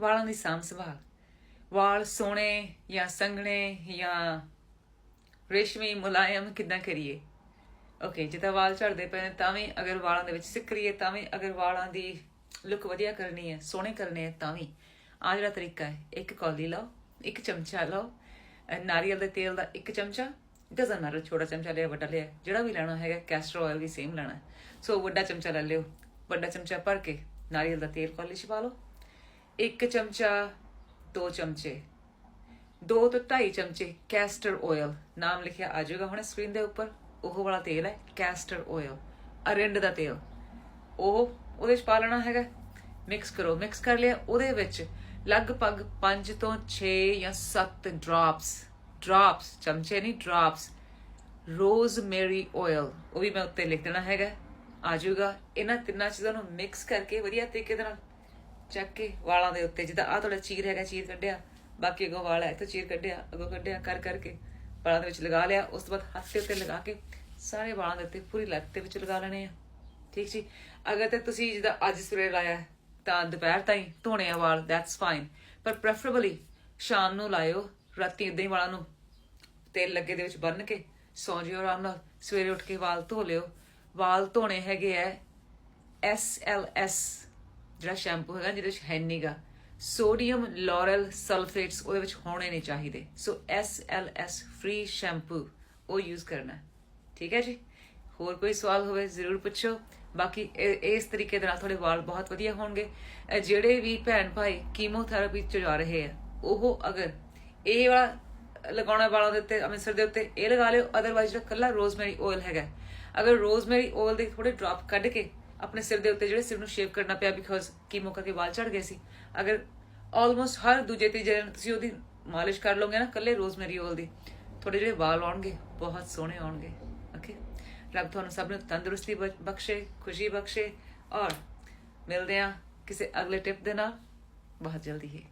ਵਾਲਾਂ ਦੀ ਸਾਂਭ ਸੰਭਾਲ। ਵਾਲ ਸੋਹਣੇ ਜਾਂ ਸੰਘਣੇ ਜਾਂ ਰੇਸ਼ਮੀ, ਮੁਲਾਇਮ ਕਿੱਦਾਂ ਕਰੀਏ? ਓਕੇ ਜਿੱਦਾਂ ਵਾਲ ਝੜਦੇ ਪਏ ਨੇ, ਤਾਂ ਵੀ ਅਗਰ ਵਾਲਾਂ ਦੇ ਵਿੱਚ ਸਿੱਕਰੀ ਹੈ ਤਾਂ ਵੀ ਅਗਰ ਵਾਲਾਂ ਦੀ ਲੁੱਕ ਵਧੀਆ ਕਰਨੀ ਹੈ, ਸੋਹਣੇ ਕਰਨੇ ਹੈ, ਤਾਂ ਵੀ। ਆ ਜਿਹੜਾ ਤਰੀਕਾ ਹੈ, ਇੱਕ ਕੌਲੀ ਲਓ, ਇੱਕ ਚਮਚਾ ਲਓ ਨਾਰੀਅਲ ਦੇ ਤੇਲ ਦਾ ਇੱਕ ਚਮਚਾ ਡਜ਼ਨ ਮੈਟਰ ਛੋਟਾ ਚਮਚਾ ਲਿਆ, ਵੱਡਾ ਲਿਆ, ਜਿਹੜਾ ਵੀ ਲੈਣਾ ਹੈਗਾ ਕੈਸਟਰ ਆਇਲ ਵੀ ਸੇਮ ਲੈਣਾ ਸੋ ਵੱਡਾ ਚਮਚਾ ਲੈ ਲਿਓ, ਵੱਡਾ ਚਮਚਾ ਭਰ ਕੇ ਨਾਰੀਅਲ ਦਾ ਤੇਲ ਕੌਲੀ 'ਚ ਪਾ ਲਓ। ਇੱਕ ਚਮਚਾ, ਦੋ ਚਮਚੇ, ਦੋ ਤੋਂ ਢਾਈ ਚਮਚੇ ਕੈਸਟਰ ਆਇਲ ਨਾਮ ਲਿਖਿਆ ਆ ਜਾਊਗਾ ਹੁਣ ਸਕਰੀਨ ਦੇ ਉੱਪਰ। ਉਹ ਵਾਲਾ ਤੇਲ ਹੈ ਕੈਸਟਰ ਆਇਲ ਅਰਿੰਡ ਦਾ ਤੇਲ। ਉਹ ਉਹਦੇ ਚ ਪਾ ਲੈਣਾ ਹੈਗਾ। ਮਿਕਸ ਕਰੋ ਮਿਕਸ ਕਰ ਲਿਆ। ਉਹਦੇ ਵਿੱਚ ਲਗਭਗ 5 ਤੋਂ 6 ਜਾਂ 7 ਡ੍ਰੌਪਸ ਡ੍ਰੌਪਸ ਚਮਚੇ ਨਹੀਂ ਡ੍ਰੌਪਸ ਰੋਜ਼ਮੇਰੀ ਆਇਲ ਉਹ ਵੀ ਮੈਂ ਉੱਤੇ ਲਿਖ ਦੇਣਾ ਹੈਗਾ। ਆ ਜਾਊਗਾ। ਇਹਨਾਂ ਤਿੰਨਾਂ ਚੀਜ਼ਾਂ ਨੂੰ ਮਿਕਸ ਕਰਕੇ ਵਧੀਆ ਤਰੀਕੇ ਦੇ ਨਾਲ ਚੱਕ ਕੇ ਵਾਲਾਂ ਦੇ ਉੱਤੇ, ਜਿੱਦਾਂ ਆ ਤੁਹਾਡਾ ਚੀਰ ਹੈਗਾ, ਚੀਰ ਕੱਢਿਆ। ਬਾਕੀ ਅਗੋ ਵਾਲ ਹੈ ਤਾਂ ਚੀਰ ਕੱਢਿਆ, ਅਗੋ ਕੱਢਿਆ, ਕਰ, ਕਰਕੇ ਵਾਲਾਂ ਦੇ ਵਿੱਚ ਲਗਾ ਲਿਆ। ਉਸ ਤੋਂ ਬਾਅਦ ਹੱਥ ਦੇ ਉੱਤੇ ਲਗਾ ਕੇ ਸਾਰੇ ਵਾਲਾਂ ਦੇ ਉੱਤੇ ਪੂਰੀ ਲੱਤ ਦੇ ਵਿੱਚ ਲਗਾ ਲੈਣੇ ਆ। ਠੀਕ ਜੀ? ਅਗਰ ਤੇ ਤੁਸੀਂ ਜਿੱਦਾਂ ਅੱਜ ਸਵੇਰੇ ਲਾਇਆ ਤਾਂ ਦੁਪਹਿਰ ਤਾਈਂ ਧੋਣੇ ਆ ਵਾਲ ਦੈਟਸ ਫਾਈਨ ਪਰ ਪ੍ਰੈਫਰੇਬਲੀ ਸ਼ਾਮ ਨੂੰ ਲਾਇਓ, ਰਾਤੀ ਇਦਾਂ ਹੀ ਵਾਲਾਂ ਨੂੰ ਤੇਲ ਲੱਗੇ ਦੇ ਵਿੱਚ ਬੰਨ ਕੇ ਸੌਂ ਜਿਓ ਆਰਾਮ ਨਾਲ, ਸਵੇਰੇ ਉੱਠ ਕੇ ਵਾਲ ਧੋ ਲਿਓ। ਵਾਲ ਧੋਣੇ ਹੈਗੇ ਐ ਐਸ ਜਿਹੜਾ ਸ਼ੈਂਪੂ ਹੈਗਾ, ਜਿਹਦੇ ਵਿੱਚ ਹੈ ਨੀਗਾ ਸੋਡੀਅਮ ਲੋਰਲ ਸਲਫੇਟਸ ਉਹਦੇ ਵਿੱਚ ਹੋਣੇ ਨਹੀਂ ਚਾਹੀਦੇ। ਸੋ SLS ਫ੍ਰੀ ਸ਼ੈਂਪੂ ਉਹ ਯੂਜ਼ ਕਰਨਾ। ਠੀਕ ਹੈ ਜੀ? ਹੋਰ ਕੋਈ ਸਵਾਲ ਹੋਵੇ, ਜ਼ਰੂਰ ਪੁੱਛੋ। ਬਾਕੀ ਇਸ ਤਰੀਕੇ ਦੇ ਨਾਲ ਤੁਹਾਡੇ ਵਾਲ ਬਹੁਤ ਵਧੀਆ ਹੋਣਗੇ। ਜਿਹੜੇ ਵੀ ਭੈਣ ਭਾਈ ਕੀਮੋਥੈਰੇਪੀ ਚ ਜਾ ਰਹੇ ਆ, ਉਹ ਅਗਰ ਇਹ ਵਾਲਾ ਲਗਾਉਣਾ ਵਾਲਾਂ ਦੇ ਉੱਤੇ, ਅੰਮ੍ਰਿਤਸਰ ਦੇ ਉੱਤੇ, ਇਹ ਲਗਾ ਲਿਓ ਅਦਰਵਾਈਜ਼ ਜਿਹੜਾ ਕੱਲਾ ਰੋਜ਼ਮੈਰੀ ਆਇਲ ਹੈਗਾ। ਅਗਰ ਰੋਜ਼ਮੇਰੀ ਆਇਲ ਦੇ ਥੋੜੇ ਡ੍ਰੌਪ ਕੱਢ ਕੇ ਆਪਣੇ ਸਿਰ ਦੇ ਉੱਤੇ ਜਿਹੜੇ ਸਿਰ ਨੂੰ ਸ਼ੇਵ ਕਰਨਾ ਪਿਆ ਬਿਕੋਜ਼ ਕੀਮੋ ਕਰਕੇ ਵਾਲ ਝੜ ਗਏ ਸੀ। ਅਗਰ ਆਲਮੋਸਟ ਹਰ ਦੂਜੇ ਤੇ ਦਿਨ ਤੁਸੀਂ ਉਹਦੀ ਮਾਲਿਸ਼ ਕਰ ਲਓਗੇ ਨਾ ਕੱਲੇ ਰੋਜ਼ਮੇਰੀ ਓਲ ਦੀ, ਤੁਹਾਡੇ ਜਿਹੜੇ ਵਾਲ ਆਉਣਗੇ, ਬਹੁਤ ਸੋਹਣੇ ਆਉਣਗੇ। ਓਕੇ ਰੱਬ ਤੁਹਾਨੂੰ ਸਭ ਨੂੰ ਤੰਦਰੁਸਤੀ ਬਖਸ਼ੇ, ਖੁਸ਼ੀ ਬਖਸ਼ੇ ਔਰ ਮਿਲਦੇ ਆ ਕਿਸੇ ਅਗਲੇ ਟਿਪ ਦੇ ਨਾਲ। ਬਹੁਤ ਜਲਦੀ ਹੀ।